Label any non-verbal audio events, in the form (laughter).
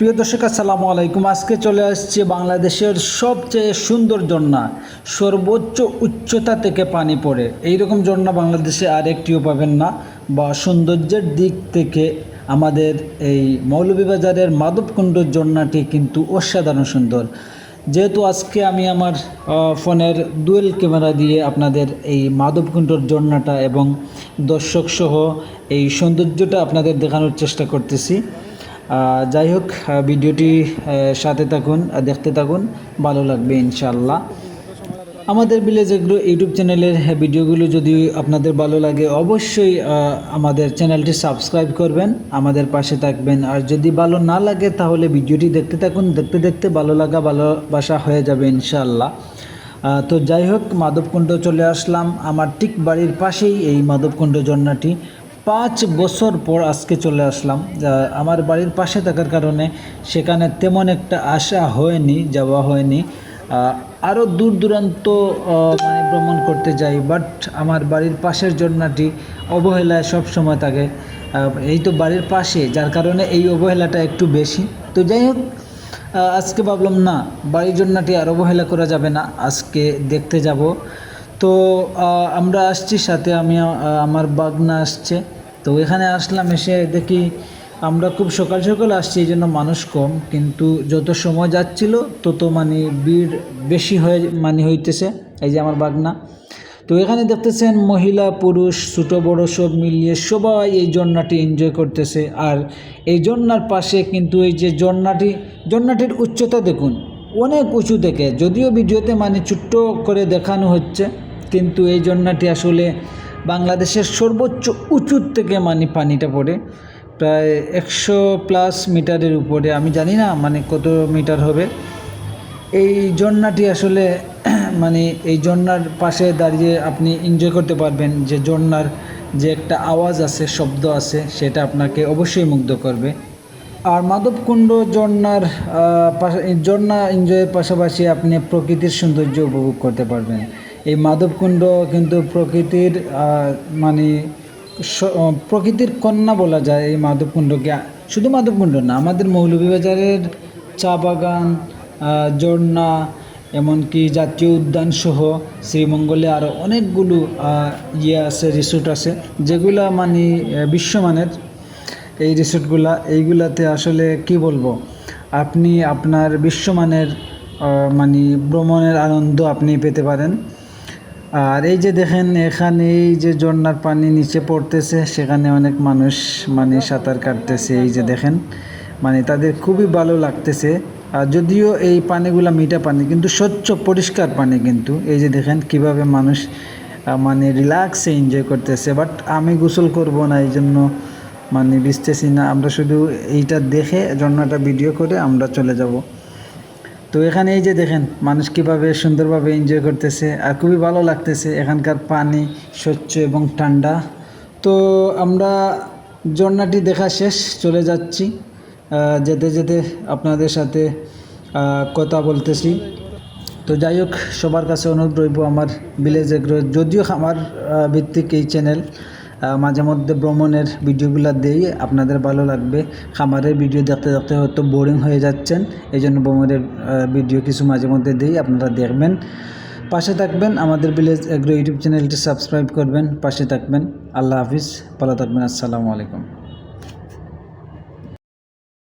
প্রিয় দর্শক, আসসালামু আলাইকুম। আজকে চলে আসছে বাংলাদেশের সবচেয়ে সুন্দর ঝর্ণা, সর্বোচ্চ উচ্চতা থেকে পানি পড়ে। এইরকম ঝর্ণা বাংলাদেশে আর একটিও পাবেন না, বা সৌন্দর্যের দিক থেকে আমাদের এই মৌলভীবাজারের মাধবকুণ্ড ঝর্ণাটি কিন্তু অসাধারণ সুন্দর। যেহেতু আজকে আমি আমার ফোনের ডুয়েল ক্যামেরা দিয়ে আপনাদের এই মাধবকুণ্ডর ঝর্ণাটা এবং দর্শক সহ এই সৌন্দর্যটা আপনাদের দেখানোর চেষ্টা করতেছি। যাই হোক ভিডিওটি সাথে থাকুন দেখতে থাকুন, ভালো লাগবে ইনশাল্লাহ আমাদের ভিলেজ এগ্রো ইউটিউব চ্যানেলের ভিডিওগুলো যদি আপনাদের ভালো লাগে, অবশ্যই আমাদের চ্যানেলটি সাবস্ক্রাইব করবেন, আমাদের পাশে থাকবেন। আর যদি ভালো না লাগে, তাহলে ভিডিওটি দেখতে থাকুন, দেখতে দেখতে ভালো লাগা, ভালোবাসা হয়ে যাবে ইনশাল্লাহ তো যাই হোক, মাধবকুণ্ড চলে আসলাম। আমার ঠিক বাড়ির পাশেই এই মাধবকুণ্ড ঝর্ণাটি। পাঁচ বছর পর আজকে চলে আসলাম। আমার বাড়ির পাশে থাকার কারণে সেখানে তেমন একটা আশা হয়নি, যাওয়া হয়নি। আরও দূর দূরান্ত মানে ভ্রমণ করতে যাই বাট আমার বাড়ির পাশের জন্যটি অবহেলায় সব সময় থাকে এই তো বাড়ির পাশে, যার কারণে এই অবহেলাটা একটু বেশি। তো যাই হোক আজকে ভাবলাম না, বাড়ির জন্যটি আর অবহেলা করা যাবে না, আজকে দেখতে যাব। তো আমরা আসছি সাথে, আমি আমার বাগনা আসছে। তো এখানে আসলাম এসে দেখি আমরা খুব সকাল সকাল আসছি, এই জন্য মানুষ কম, কিন্তু যত সময় যাচ্ছিল তত মানে ভিড় বেশি হয়ে মানে হইতেছে, এই যে আমার বাগনা। তো এখানে দেখতেছেন মহিলা, পুরুষ, ছোটো, বড় সব মিলিয়ে সবাই এই জন্নাটি এনজয় করতেছে। আর এই জন্নার পাশে কিন্তু এই যে জন্নাটি জন্নাটির উচ্চতা দেখুন, অনেক উঁচু থেকে, যদিও ভিডিওতে মানে ছোট্ট করে দেখানো হচ্ছে, কিন্তু এই জন্নাটি আসলে বাংলাদেশের সর্বোচ্চ উঁচুর থেকে মানে পানিটা পড়ে। প্রায় একশো প্লাস মিটারের উপরে। আমি জানি না মানে কত মিটার হবে। এই ঝর্ণাটি আসলে (clears throat) মানে এই ঝর্ণার পাশে দাঁড়িয়ে আপনি এনজয় করতে পারবেন যে ঝর্ণার যে একটা আওয়াজ আছে, শব্দ আছে, সেটা আপনাকে অবশ্যই মুগ্ধ করবে। আর মাধবকুণ্ড ঝর্ণার ঝর্ণা এনজয়ের পাশাপাশি আপনি প্রকৃতির সৌন্দর্য উপভোগ করতে পারবেন। এই মাধবকুণ্ড কিন্তু প্রকৃতির মানে প্রকৃতির কন্যা বলা যায় এই মাধবকুণ্ডকে। শুধু মাধবকুণ্ড না, আমাদের মৌলভীবাজারের চা বাগান ঝর্ণা, এমনকি জাতীয় উদ্যান সহ শ্রীমঙ্গলে আরও অনেকগুলো ইয়ে আছে, রিসোর্ট আছে, যেগুলা মানে বিশ্বমানের। এই রিসোর্টগুলা, এইগুলাতে আসলে কি বলব, আপনি আপনার বিশ্বমানের মানে ভ্রমণের আনন্দ আপনি পেতে পারেন। আর এই যে দেখেন, এখানে এই যে ঝর্ণার পানি নিচে পড়তেছে, সেখানে অনেক মানুষ মানে সাঁতার কাটতেছে, এই যে দেখেন। মানে তাদের খুবই ভালো লাগতেছে। আর যদিও এই পানিগুলা মিঠা পানি, কিন্তু স্বচ্ছ, পরিষ্কার পানি কিন্তু। এই যে দেখেন, কীভাবে মানুষ মানে রিল্যাক্সে এনজয় করতেছে। বাট আমি গোসল করব না, এই জন্য মানে বুঝতেছি না। আমরা শুধু এইটা দেখে, ঝর্ণাটা ভিডিও করে আমরা চলে যাব। তো এখানে এই যে দেখেন, মানুষ কীভাবে সুন্দরভাবে এনজয় করতেছে আর খুবই ভালো লাগতেছে এখানকার পানি স্বচ্ছ এবং ঠান্ডা। তো আমরা ঝর্ণাটি দেখা শেষ, চলে যাচ্ছি। যেতে যেতে আপনাদের সাথে কথা বলতেছি। তো যাই হোক, সবার কাছে অনুরোধ রইব আমার ভিলেজ এগ্রো যদিও আমার ভিত্তিক এই চ্যানেল মাঝে মধ্যে ভ্রমণের ভিডিওগুলো দিই, আপনাদের ভালো লাগবে। খামারের ভিডিও দেখতে দেখতে হয়তো বোরিং হয়ে যাচ্ছেন এই জন্য ভ্রমণের ভিডিও কিছু মাঝে মধ্যে দিই, আপনারা দেখবেন। পাশে থাকবেন আমাদের ভিলেজ এগ্রো ইউটিউব চ্যানেলটি সাবস্ক্রাইব করবেন, পাশে থাকবেন। আল্লাহ হাফিজ, ভালো থাকবেন, আসসালামু আলাইকুম।